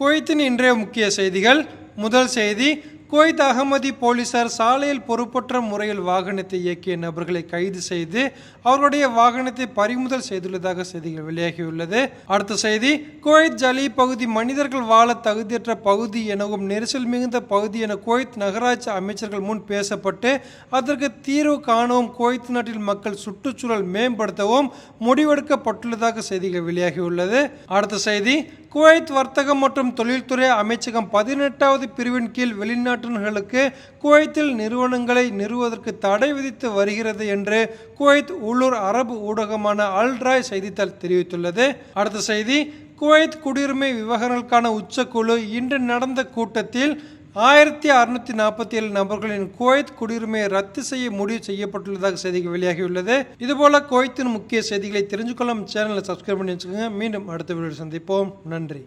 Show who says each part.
Speaker 1: குவைத்தின் இன்றைய முக்கிய செய்திகள். முதல் செய்தி குவைத் அகமதி போலீசார் சாலையில் பொறுப்பற்ற முறையில் வாகனத்தை இயக்கிய நபர்களை கைது செய்து அவர்களுடைய வாகனத்தை பறிமுதல் செய்துள்ளதாக செய்திகள் வெளியாகியுள்ளது. அடுத்த செய்தி குவைத் ஜலி பகுதி மனிதர்கள் வாழ தகுதியற்ற பகுதி எனவும் நெரிசல் மிகுந்த பகுதி என குவைத் நகராட்சி அமைச்சர்கள் முன் பேசப்பட்டு அதற்கு தீர்வு காணவும் குவைத் நாட்டில் மக்கள் சுற்றுச்சூழல் மேம்படுத்தவும் முடிவெடுக்கப்பட்டுள்ளதாக செய்திகள் வெளியாகியுள்ளது. அடுத்த செய்தி குவைத் வர்த்தகம் மற்றும் தொழில்துறை அமைச்சகம் பதினெட்டாவது பிரிவின் கீழ் வெளிநாட்டினர்களுக்கு குவைத்தில் நிறுவனங்களை நிறுவுவதற்கு தடை விதித்து வருகிறது என்று குவைத் உள்ளூர் அரபு ஊடகமான அல்ராய் செய்தித்தாள் தெரிவித்துள்ளது. அடுத்த செய்தி குவைத் குடியுரிமை விவகாரங்களுக்கான உச்சக்குழு இன்று நடந்த கூட்டத்தில் ஆயிரத்தி அறுநூத்தி நாற்பத்தி ஏழு நபர்களின் குவைத் குடியுரிமையை ரத்து செய்ய முடிவு செய்யப்பட்டுள்ளதாக செய்திகள் வெளியாகியுள்ளது. இதுபோல குவைத்தின் முக்கிய செய்திகளை தெரிஞ்சுக்கொள்ளும் சேனலை சப்ஸ்கிரைப் பண்ணி வச்சுக்கோங்க. மீண்டும் அடுத்த வீடியோ சந்திப்போம். நன்றி.